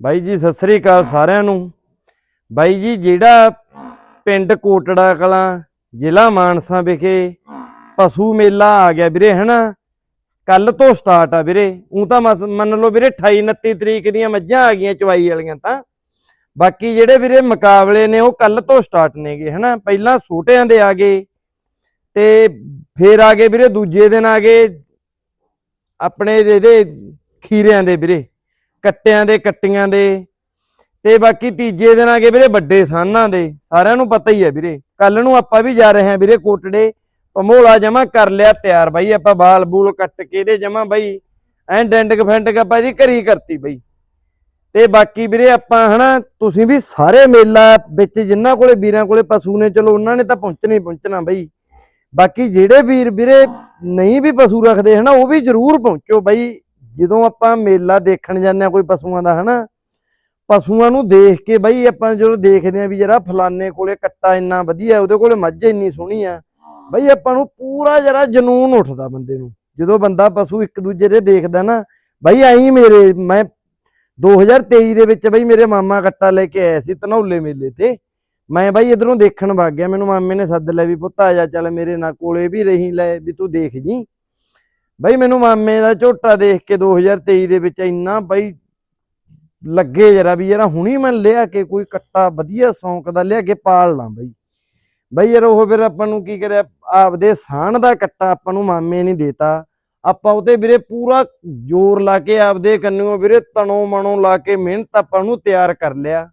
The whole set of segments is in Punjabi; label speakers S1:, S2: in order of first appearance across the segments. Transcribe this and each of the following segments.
S1: ਬਾਈ ਜੀ, ਸਤਿ ਸ੍ਰੀ ਅਕਾਲ ਸਾਰਿਆਂ ਨੂੰ। ਬਾਈ ਜੀ, ਜਿਹੜਾ ਪਿੰਡ ਕੋਟੜਾ ਕਲਾਂ, ਜ਼ਿਲ੍ਹਾ ਮਾਨਸਾ ਵਿਖੇ ਪਸ਼ੂ ਮੇਲਾ ਆ ਗਿਆ ਵੀਰੇ, ਹਨਾ? ਕੱਲ ਤੋਂ ਸਟਾਰਟ ਆ ਵੀਰੇ। ਉਹ ਤਾਂ ਮੰਨ ਲਓ ਵੀਰੇ 28 29 ਤਰੀਕ ਦੀਆਂ ਮੱਝਾਂ ਆ ਗਈਆਂ ਚਵਾਈ ਵਾਲੀਆਂ ਤਾਂ। ਬਾਕੀ ਜਿਹੜੇ ਵੀਰੇ ਮੁਕਾਬਲੇ ਨੇ, ਉਹ ਕੱਲ ਤੋਂ ਸਟਾਰਟ ਨੇਗੇ, ਹਨਾ? ਪਹਿਲਾਂ ਛੋਟਿਆਂ ਦੇ ਆ ਗਏ, ਤੇ ਫੇਰ ਆ ਗਏ ਵੀਰੇ, ਦੂਜੇ ਦਿਨ ਆ ਗਏ ਆਪਣੇ ਇਹਦੇ ਖੀਰਿਆਂ ਦੇ ਵੀਰੇ। ਕੱਟਿਆਂ ਦੇ, ਕੱਟੀਆਂ ਦੇ। ਤੇ ਬਾਕੀ ਤੀਜੇ ਦਿਨ ਆ ਗਏ ਵੀਰੇ ਵੱਡੇ ਸਾਨਾਂ ਦੇ। ਸਾਰਿਆਂ ਨੂੰ ਪਤਾ ਹੀ ਹੈ ਵੀਰੇ। ਕੱਲ ਨੂੰ ਆਪਾਂ ਵੀ ਜਾ ਰਹੇ ਹਾਂ ਵੀਰੇ ਕੋਟੜੇ। ਪਮੋਲਾ ਜਮਾ ਕਰ ਲਿਆ ਤਿਆਰ ਬਾਈ, ਆਪਾਂ ਬਾਲ ਬੂਲ ਕੱਟ ਕੇ ਇਹਦੇ ਜਮਾ ਬਾਈ। ਐਂ ਡੈਂਡਕ ਫੈਂਡਕ ਆਪਾਂ ਜੀ ਘਰੀ ਕਰਤੀ ਬਾਈ। ਤੇ ਬਾਕੀ ਵੀਰੇ ਆਪਾਂ ਹਨਾ, ਤੁਸੀਂ ਵੀ ਸਾਰੇ ਮੇਲਾ ਵਿੱਚ ਜਿਨ੍ਹਾਂ ਕੋਲੇ ਵੀਰਾਂ ਕੋਲੇ ਪਸ਼ੂ ਨੇ, ਚਲੋ ਉਹਨਾਂ ਨੇ ਤਾਂ ਪਹੁੰਚਣਾ ਹੀ ਪਹੁੰਚਣਾ ਬਈ। ਬਾਕੀ ਜਿਹੜੇ ਵੀਰ ਵੀਰੇ ਨਹੀਂ ਵੀ ਪਸ਼ੂ ਰੱਖਦੇ ਹਨਾ, ਉਹ ਵੀ ਜ਼ਰੂਰ ਪਹੁੰਚੋ ਬਈ। ਜਦੋਂ ਆਪਾਂ ਮੇਲਾ ਦੇਖਣ ਜਾਂਦੇ ਆ ਕੋਈ ਪਸ਼ੂਆਂ ਦਾ ਹਨਾ ਪਸ਼ੂਆਂ ਨੂੰ ਦੇਖ ਕੇ ਬਈ ਆਪਾਂ ਜਦੋਂ ਦੇਖਦੇ ਆ ਵੀ ਜਰਾ ਫਲਾਨੇ ਕੋਲੇ ਕੱਟਾ ਇੰਨਾ ਵਧੀਆ ਉਹਦੇ ਕੋਲੇ ਮੱਝ ਇੰਨੀ ਸੋਹਣੀ ਆ ਬਈ ਆਪਾਂ ਨੂੰ ਪੂਰਾ ਜਰਾ ਜਨੂਨ ਉੱਠਦਾ ਬੰਦੇ ਨੂੰ। ਜਦੋਂ ਬੰਦਾ ਪਸ਼ੂ ਇੱਕ ਦੂਜੇ ਦੇ ਦੇਖਦਾ ਨਾ ਬਈ ਆਈ ਮੇਰੇ ਮੈਂ 2023 ਦੇ ਵਿੱਚ ਬਈ ਮੇਰੇ ਮਾਮਾ ਕੱਟਾ ਲੈ ਕੇ ਆਇਆ ਸੀ ਧਨੌਲੇ ਮੇਲੇ ਤੇ ਮੈਂ ਬਈ ਇਧਰੋਂ ਦੇਖਣ ਵਗ ਗਿਆ ਮੈਨੂੰ ਮਾਮੇ ਨੇ ਸੱਦ ਲਿਆ ਵੀ ਪੁੱਤ ਆ ਜਾ ਚੱਲ ਮੇਰੇ ਨਾਲ ਕੋਲੇ ਵੀ ਰਹੀ ਲੈ ਵੀ ਤੂੰ ਦੇਖ ਜੀ। ਬਈ ਮੈਨੂੰ ਮਾਮੇ ਦਾ ਝੋਟਾ ਦੇਖ ਕੇ 2023 ਦੇ ਵਿੱਚ ਇੰਨਾ ਬਈ ਲੱਗੇ ਜਰਾ ਵੀ ਯਾਰ, ਹੁਣੀ ਮੈਂ ਲਿਆ ਕੇ ਕੋਈ ਕੱਟਾ ਵਧੀਆ ਸੌਂਕ ਦਾ ਲਿਆ ਕੇ ਪਾਲ ਲਾਂ ਬਈ। ਬਈ ਯਾਰ ਉਹ ਫਿਰ ਆਪਾਂ ਨੂੰ ਕੀ ਕਰਿਆ, ਆਪਦੇ ਸਾਣ ਦਾ ਕੱਟਾ ਆਪਾਂ ਨੂੰ ਮਾਮੇ ਨਹੀਂ ਦੇਤਾ। ਆਪਾਂ ਉਹਤੇ ਵੀਰੇ ਪੂਰਾ ਜ਼ੋਰ ਲਾ ਕੇ ਆਪਦੇ ਕੰਨਿਓ ਵੀਰੇ ਤਣੋ ਮਣੋ ਲਾ ਕੇ ਮਿਹਨਤ ਆਪਾਂ ਨੂੰ ਤਿਆਰ ਕਰ ਲਿਆ।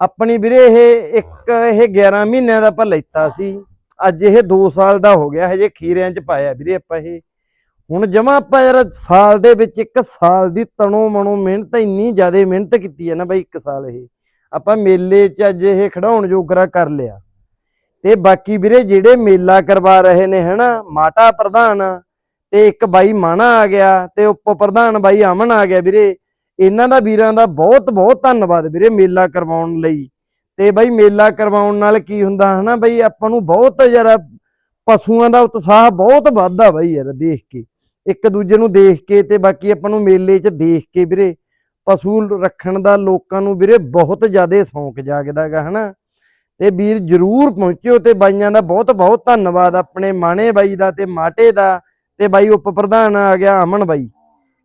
S1: ਆਪਣੀ ਵੀਰੇ ਇਹ ਇੱਕ ਇਹ 11 ਮਹੀਨਿਆਂ ਦਾ ਆਪਾਂ ਲੈਤਾ ਸੀ। ਅੱਜ ਇਹ 2 ਸਾਲ ਦਾ ਹੋ ਗਿਆ, ਹਜੇ ਖੀਰਿਆਂ 'ਚ ਪਾਇਆ ਵੀਰੇ ਆਪਾਂ ਇਹ। ਹੁਣ ਜਮਾ ਆਪਾਂ ਯਾਰ ਸਾਲ ਦੇ ਵਿੱਚ ਇੱਕ ਸਾਲ ਦੀ ਤਣੋ ਮਣੋ ਮਿਹਨਤ ਇੰਨੀ ਜ਼ਿਆਦਾ ਮਿਹਨਤ ਕੀਤੀ ਹੈ ਨਾ ਬਾਈ ਇੱਕ ਸਾਲ ਇਹ। ਆਪਾਂ ਮੇਲੇ 'ਚ ਅੱਜ ਇਹ ਖੜਾਉਣ ਜੋਗਰਾ ਕਰ ਲਿਆ। ਤੇ ਬਾਕੀ ਵੀਰੇ ਜਿਹੜੇ ਮੇਲਾ ਕਰਵਾ ਰਹੇ ਨੇ ਹਨਾ ਮਾਟਾ ਪ੍ਰਧਾਨ ਤੇ ਇੱਕ ਬਾਈ ਮਾਣਾ ਆ ਗਿਆ ਤੇ ਉਪ ਪ੍ਰਧਾਨ ਬਾਈ ਅਮਨ ਆ ਗਿਆ ਵੀਰੇ। ਇਹਨਾਂ ਦਾ ਵੀਰਾਂ ਦਾ ਬਹੁਤ ਬਹੁਤ ਧੰਨਵਾਦ ਵੀਰੇ ਮੇਲਾ ਕਰਵਾਉਣ ਲਈ। ਤੇ ਬਾਈ ਮੇਲਾ ਕਰਵਾਉਣ ਨਾਲ ਕੀ ਹੁੰਦਾ ਹਨਾ ਬਾਈ ਆਪਾਂ ਨੂੰ ਬਹੁਤ ਯਾਰ ਪਸ਼ੂਆਂ ਦਾ ਉਤਸ਼ਾਹ ਬਹੁਤ ਵੱਧਦਾ ਬਾਈ ਯਾਰ ਦੇਖ ਕੇ। ਇੱਕ ਦੂਜੇ ਨੂੰ ਦੇਖ ਕੇ ਤੇ ਬਾਕੀ ਆਪਾਂ ਨੂੰ ਮੇਲੇ 'ਚ ਦੇਖ ਕੇ ਵੀਰੇ ਪਸ਼ੂ ਰੱਖਣ ਦਾ ਲੋਕਾਂ ਨੂੰ ਵੀਰੇ ਬਹੁਤ ਜ਼ਿਆਦਾ ਸ਼ੌਂਕ ਜਾਗਦਾ ਹੈਗਾ, ਹਨਾ? ਤੇ ਵੀਰ ਜਰੂਰ ਪਹੁੰਚਿਓ ਤੇ ਬਾਈਆਂ ਦਾ ਬਹੁਤ ਬਹੁਤ ਧੰਨਵਾਦ ਆਪਣੇ ਮਾਣੇ ਬਾਈ ਦਾ ਤੇ ਮਾਟੇ ਦਾ ਤੇ ਬਾਈ ਉਪ ਪ੍ਰਧਾਨ ਆ ਗਿਆ ਅਮਨ ਬਾਈ।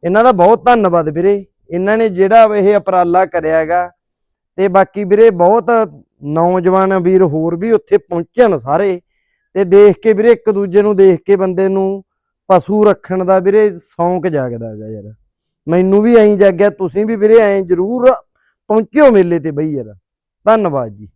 S1: ਇਹਨਾਂ ਦਾ ਬਹੁਤ ਧੰਨਵਾਦ ਵੀਰੇ। ਇਹਨਾਂ ਨੇ ਜਿਹੜਾ ਇਹ ਉਪਰਾਲਾ ਕਰਿਆ ਹੈਗਾ ਤੇ ਬਾਕੀ ਵੀਰੇ ਬਹੁਤ ਨੌਜਵਾਨ ਵੀਰ ਹੋਰ ਵੀ ਉੱਥੇ ਪਹੁੰਚਣ ਸਾਰੇ ਤੇ ਦੇਖ ਕੇ ਵੀਰੇ ਇੱਕ ਦੂਜੇ ਨੂੰ ਦੇਖ ਕੇ ਬੰਦੇ ਨੂੰ ਪਸ਼ੂ ਰੱਖਣ ਦਾ ਵੀਰੇ ਸ਼ੌਂਕ ਜਾਗਦਾ ਹੈਗਾ ਯਾਰ। ਮੈਨੂੰ ਵੀ ਐਂ ਜਾਗਿਆ, ਤੁਸੀਂ ਵੀ ਵੀਰੇ ਐਂ ਜਰੂਰ ਪਹੁੰਚਿਓ ਮੇਲੇ ਤੇ ਬਈ ਯਾਰ। ਧੰਨਵਾਦ ਜੀ।